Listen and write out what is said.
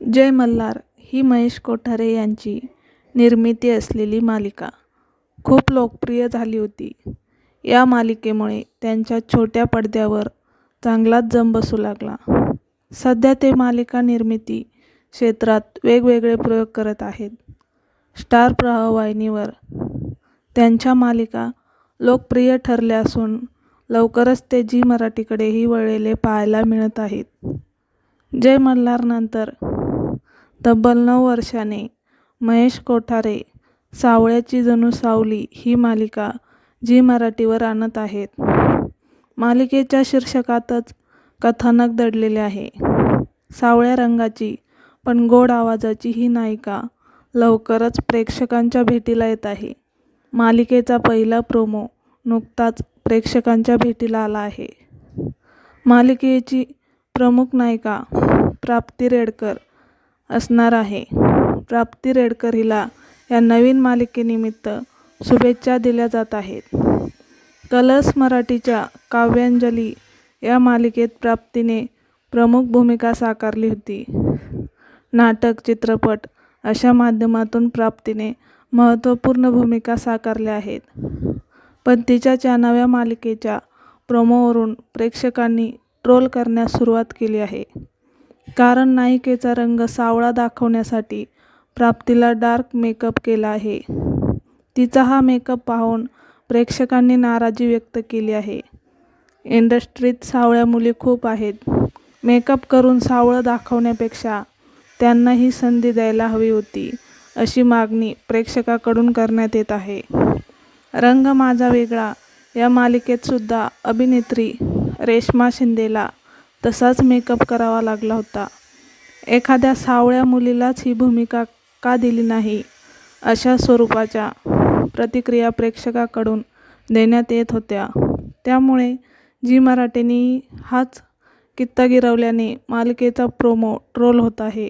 जय मल्हार ही महेश कोठारे यांची निर्मिती असलेली मालिका. खूप लोकप्रिय झाली होती. या मालिकेमुळे त्यांच्या छोट्या पडद्यावर चांगलाच जम बसू लागला. सध्या ते मालिका निर्मिती क्षेत्रात वेगवेगळे प्रयोग करत आहेत. स्टार प्रवाहिनीवर त्यांच्या मालिका लोकप्रिय ठरल्या असून लवकरच ते झी मराठीकडेही वळलेले पाहायला मिळत आहेत. जय मल्हारनंतर तब्बल नऊ वर्षाने महेश कोठारे सावळ्याची जणू सावली ही मालिका जी मराठीवर आणत आहेत. मालिकेच्या शीर्षकातच कथानक दडलेले आहे. सावळ्या रंगाची पण गोड आवाजाची ही नायिका लवकरच प्रेक्षकांच्या भेटीला येत आहे. मालिकेचा पहिला प्रोमो नुकताच प्रेक्षकांच्या भेटीला आला आहे. मालिकेची प्रमुख नायिका प्राप्ती रेडकर असणार आहे. प्राप्ती रेडकर हिला या नवीन मालिकेनिमित्त शुभेच्छा दिल्या जात आहेत. कलर्स मराठीच्या काव्यांजली या मालिकेत प्राप्तीने प्रमुख भूमिका साकारली होती. नाटक चित्रपट अशा माध्यमातून प्राप्तीने महत्त्वपूर्ण भूमिका साकारल्या आहेत. पण तिच्या त्या नव्या मालिकेच्या प्रोमोवरून प्रेक्षकांनी ट्रोल करण्यास सुरुवात केली आहे. कारण नायिकेचा रंग सावळा दाखवण्यासाठी प्राप्तीला डार्क मेकअप केला आहे. तिचा हा मेकअप पाहून प्रेक्षकांनी नाराजी व्यक्त केली आहे. इंडस्ट्रीत सावळ्या मुली खूप आहेत. मेकअप करून सावळं दाखवण्यापेक्षा त्यांना ही संधी द्यायला हवी होती अशी मागणी प्रेक्षकाकडून करण्यात येत आहे. रंग माझा वेगळा या मालिकेतसुद्धा अभिनेत्री रेश्मा शिंदेला तसाच मेकअप करावा लागला होता. एखाद्या सावळ्या मुलीलाच ही भूमिका का दिली नाही? अशा स्वरूपाच्या प्रतिक्रिया प्रेक्षकाकडून देण्यात येत होत्या. त्यामुळे जी मराठीनी हाच कित्ता गिरवल्याने मालिकेचा प्रोमो ट्रोल होत आहे.